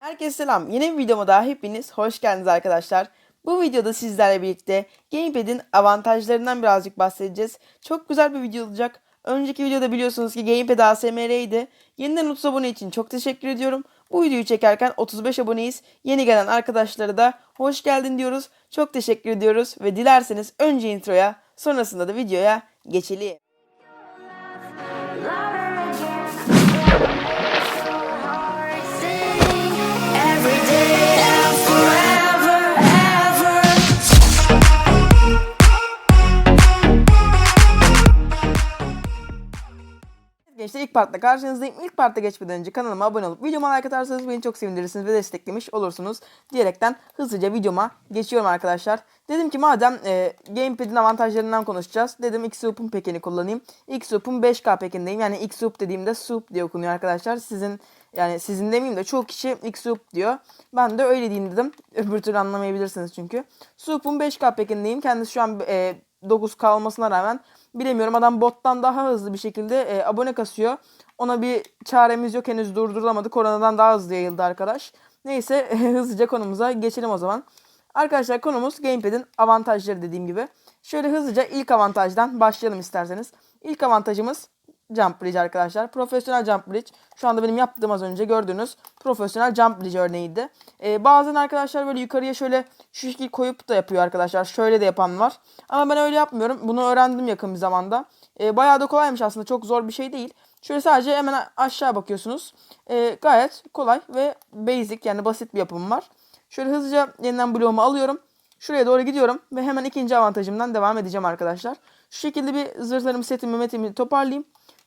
Herkese selam. Yeni bir videoma daha hepiniz hoş geldiniz arkadaşlar. Bu videoda sizlerle birlikte Gamepad'in avantajlarından birazcık bahsedeceğiz. Çok güzel bir video olacak. Önceki videoda biliyorsunuz ki Gamepad ASMR'ydi. Yeniden 30 abone için çok teşekkür ediyorum. Bu videoyu çekerken 35 aboneyiz. Yeni gelen arkadaşlara da hoş geldin diyoruz. Çok teşekkür ediyoruz ve dilerseniz önce introya sonrasında da videoya geçelim. Gençler ilk partta karşınızdayım. İlk parta geçmeden önce kanalıma abone olup videoma like atarsanız beni çok sevindirirsiniz ve desteklemiş olursunuz diyerekten hızlıca videoma geçiyorum arkadaşlar. Dedim ki madem e, Gamepad'in avantajlarından konuşacağız. Dedim X-Loop'un pekini kullanayım. X-Loop'un 5K pekindeyim. Yani X-Loop dediğimde Soup diye okunuyor arkadaşlar. Sizin yani sizin demeyeyim de çoğu kişi X-Loop diyor. Ben de öyle diyeyim dedim. Öbür türlü anlamayabilirsiniz çünkü. Soup'un 5K pekindeyim. Kendisi şu an e, 9K olmasına rağmen bilemiyorum adam bottan daha hızlı bir şekilde e, abone kasıyor. Ona bir çaremiz yok henüz durdurulamadı. Koronadan daha hızlı yayıldı arkadaş. Neyse hızlıca konumuza geçelim o zaman. Arkadaşlar konumuz Gamepad'in avantajları dediğim gibi. Şöyle hızlıca ilk avantajdan başlayalım isterseniz. İlk avantajımız Jump Bridge arkadaşlar. Profesyonel Jump Bridge. Şu anda benim yaptığım az önce gördüğünüz profesyonel Jump Bridge örneğiydi. Ee, bazen arkadaşlar böyle yukarıya şöyle şu şekil koyup da yapıyor arkadaşlar. Şöyle de yapan var. Ama ben öyle yapmıyorum. Bunu öğrendim yakın bir zamanda. Ee, bayağı da kolaymış aslında. Çok zor bir şey değil. Şöyle sadece hemen aşağı bakıyorsunuz. Ee, gayet kolay ve basic yani basit bir yapım var. Şöyle hızlıca yeniden bloğumu alıyorum. Şuraya doğru gidiyorum ve hemen ikinci avantajımdan devam edeceğim arkadaşlar. Şu şekilde bir zırhlarımı, setimi, metimi toparlayayım.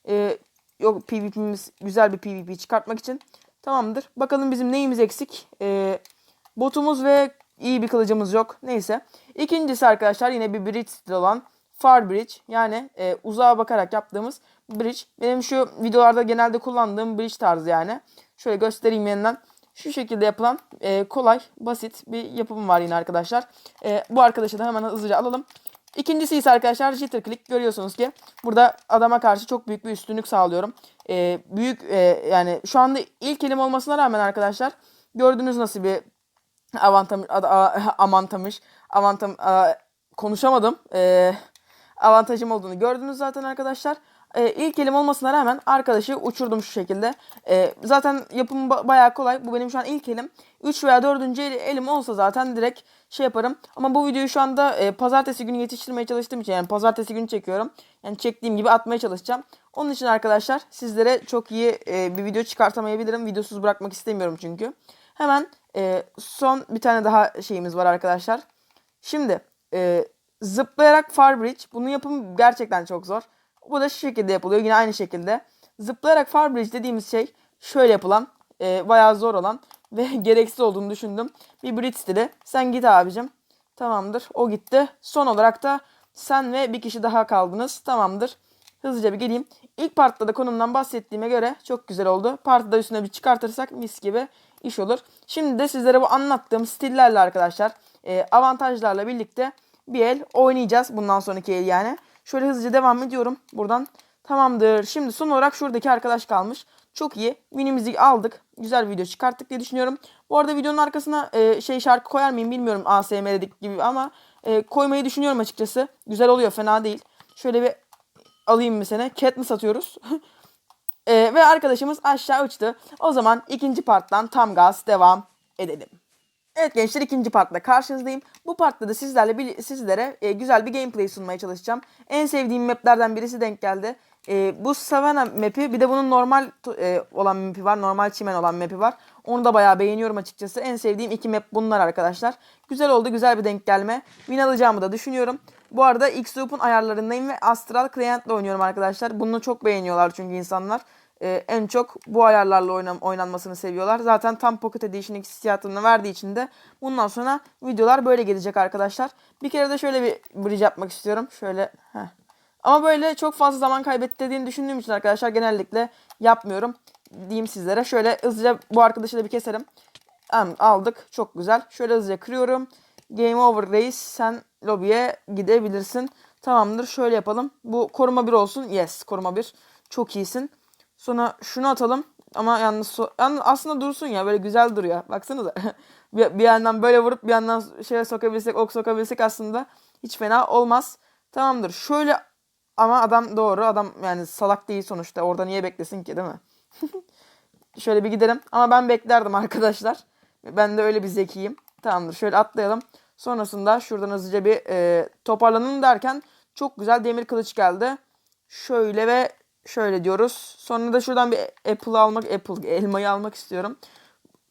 Ee, yok PvP'miz güzel bir PvP çıkartmak için. Tamamdır. Bakalım bizim neyimiz eksik? Ee, botumuz ve iyi bir kılıcımız yok. Neyse. İkincisi arkadaşlar yine bir bridge olan far bridge. Yani e, uzağa bakarak yaptığımız bridge. Benim şu videolarda genelde kullandığım bridge tarzı yani. Şöyle göstereyim yeniden. Şu şekilde yapılan e, kolay, basit bir yapım var yine arkadaşlar. E, bu arkadaşı da hemen hızlıca alalım. İkincisi ise arkadaşlar jitter click görüyorsunuz ki burada adama karşı çok büyük bir üstünlük sağlıyorum. Ee, büyük e, yani şu anda ilk elim olmasına rağmen arkadaşlar gördünüz nasıl bir avantam ad- a- amantamış avantam konuşamadım. Ee, avantajım olduğunu gördünüz zaten arkadaşlar. Ee, ilk elim olmasına rağmen arkadaşı uçurdum şu şekilde. Ee, zaten yapımı ba- bayağı kolay. Bu benim şu an ilk elim. 3 veya 4. el- elim olsa zaten direkt şey yaparım. Ama bu videoyu şu anda e, pazartesi günü yetiştirmeye çalıştığım için yani pazartesi günü çekiyorum. Yani çektiğim gibi atmaya çalışacağım. Onun için arkadaşlar sizlere çok iyi e, bir video çıkartamayabilirim. Videosuz bırakmak istemiyorum çünkü. Hemen e, son bir tane daha şeyimiz var arkadaşlar. Şimdi e, zıplayarak far bridge. Bunun yapımı gerçekten çok zor. Bu da şu şekilde yapılıyor. Yine aynı şekilde. Zıplayarak far bridge dediğimiz şey şöyle yapılan, e, bayağı zor olan ve gereksiz olduğunu düşündüm. Bir bridge stili. Sen git abicim. Tamamdır. O gitti. Son olarak da sen ve bir kişi daha kaldınız. Tamamdır. Hızlıca bir geleyim. İlk partta da konumdan bahsettiğime göre çok güzel oldu. Partı da üstüne bir çıkartırsak mis gibi iş olur. Şimdi de sizlere bu anlattığım stillerle arkadaşlar e, avantajlarla birlikte bir el oynayacağız. Bundan sonraki el yani. Şöyle hızlıca devam ediyorum buradan. Tamamdır. Şimdi son olarak şuradaki arkadaş kalmış. Çok iyi. Winimizi aldık. Güzel bir video çıkarttık diye düşünüyorum. Bu arada videonun arkasına e, şey şarkı koyar mıyım bilmiyorum ASMR'deki gibi ama e, koymayı düşünüyorum açıkçası. Güzel oluyor fena değil. Şöyle bir alayım mı seni? Cat mı satıyoruz? E, ve arkadaşımız aşağı uçtu. O zaman ikinci parttan tam gaz devam edelim. Evet gençler ikinci partla karşınızdayım. Bu partta da sizlerle sizlere e, güzel bir gameplay sunmaya çalışacağım. En sevdiğim maplerden birisi denk geldi. E, bu Savannah map'i bir de bunun normal e, olan map'i var. Normal çimen olan map'i var. Onu da bayağı beğeniyorum açıkçası. En sevdiğim iki map bunlar arkadaşlar. Güzel oldu güzel bir denk gelme. Win alacağımı da düşünüyorum. Bu arada X-Loop'un ayarlarındayım ve Astral Client'le oynuyorum arkadaşlar. Bunu çok beğeniyorlar çünkü insanlar. Ee, en çok bu ayarlarla oynam oynanmasını seviyorlar. Zaten tam Pocket Edition hissiyatını verdiği için de bundan sonra videolar böyle gelecek arkadaşlar. Bir kere de şöyle bir bridge yapmak istiyorum. Şöyle heh. Ama böyle çok fazla zaman kaybettirdiğini düşündüğüm için arkadaşlar genellikle yapmıyorum. Diyeyim sizlere. Şöyle hızlıca bu arkadaşı da bir keserim. Tamam, aldık. Çok güzel. Şöyle hızlıca kırıyorum. Game over reis. Sen lobiye gidebilirsin. Tamamdır. Şöyle yapalım. Bu koruma 1 olsun. Yes koruma 1. Çok iyisin. Sonra şunu atalım. Ama yalnız, so- yalnız aslında dursun ya böyle güzel duruyor. Baksanıza. bir, bir yandan böyle vurup bir yandan şeye sokabilsek, ok sokabilsek aslında hiç fena olmaz. Tamamdır. Şöyle ama adam doğru. Adam yani salak değil sonuçta. Orada niye beklesin ki değil mi? Şöyle bir gidelim. Ama ben beklerdim arkadaşlar. Ben de öyle bir zekiyim. Tamamdır. Şöyle atlayalım. Sonrasında şuradan hızlıca bir e, toparlanalım derken çok güzel demir kılıç geldi. Şöyle ve şöyle diyoruz. Sonra da şuradan bir apple almak, apple elmayı almak istiyorum.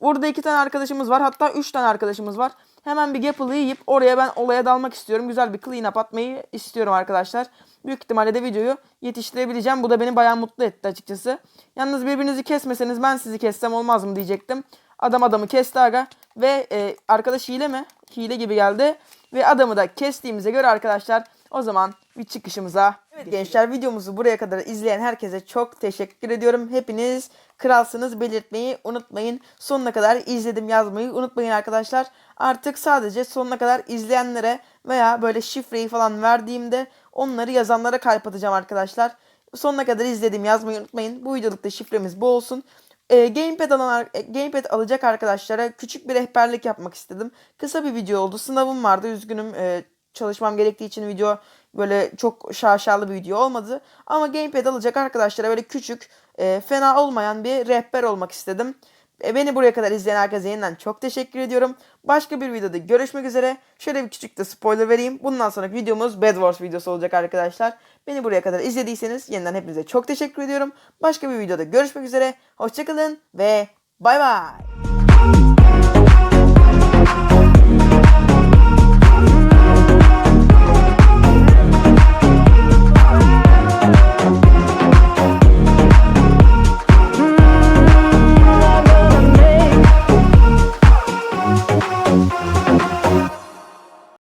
Burada iki tane arkadaşımız var. Hatta üç tane arkadaşımız var. Hemen bir Gapple'ı yiyip oraya ben olaya dalmak istiyorum. Güzel bir clean up atmayı istiyorum arkadaşlar. Büyük ihtimalle de videoyu yetiştirebileceğim. Bu da beni bayağı mutlu etti açıkçası. Yalnız birbirinizi kesmeseniz ben sizi kessem olmaz mı diyecektim. Adam adamı kesti aga. Ve e, arkadaş hile mi? Hile gibi geldi. Ve adamı da kestiğimize göre arkadaşlar o zaman bir çıkışımıza. Evet gençler videomuzu buraya kadar izleyen herkese çok teşekkür ediyorum. Hepiniz kralsınız belirtmeyi unutmayın. Sonuna kadar izledim yazmayı unutmayın arkadaşlar. Artık sadece sonuna kadar izleyenlere veya böyle şifreyi falan verdiğimde onları yazanlara kalp atacağım arkadaşlar. Sonuna kadar izledim yazmayı unutmayın. Bu videolukta şifremiz bu olsun. E, gamepad, alan, e, gamepad alacak arkadaşlara küçük bir rehberlik yapmak istedim. Kısa bir video oldu. Sınavım vardı. Üzgünüm. E, çalışmam gerektiği için video böyle çok şaşalı bir video olmadı. Ama gamepad alacak arkadaşlara böyle küçük, e, fena olmayan bir rehber olmak istedim. E, beni buraya kadar izleyen herkese yeniden çok teşekkür ediyorum. Başka bir videoda görüşmek üzere. Şöyle bir küçük de spoiler vereyim. Bundan sonraki videomuz Bed Wars videosu olacak arkadaşlar. Beni buraya kadar izlediyseniz yeniden hepinize çok teşekkür ediyorum. Başka bir videoda görüşmek üzere. Hoşçakalın ve bay bay.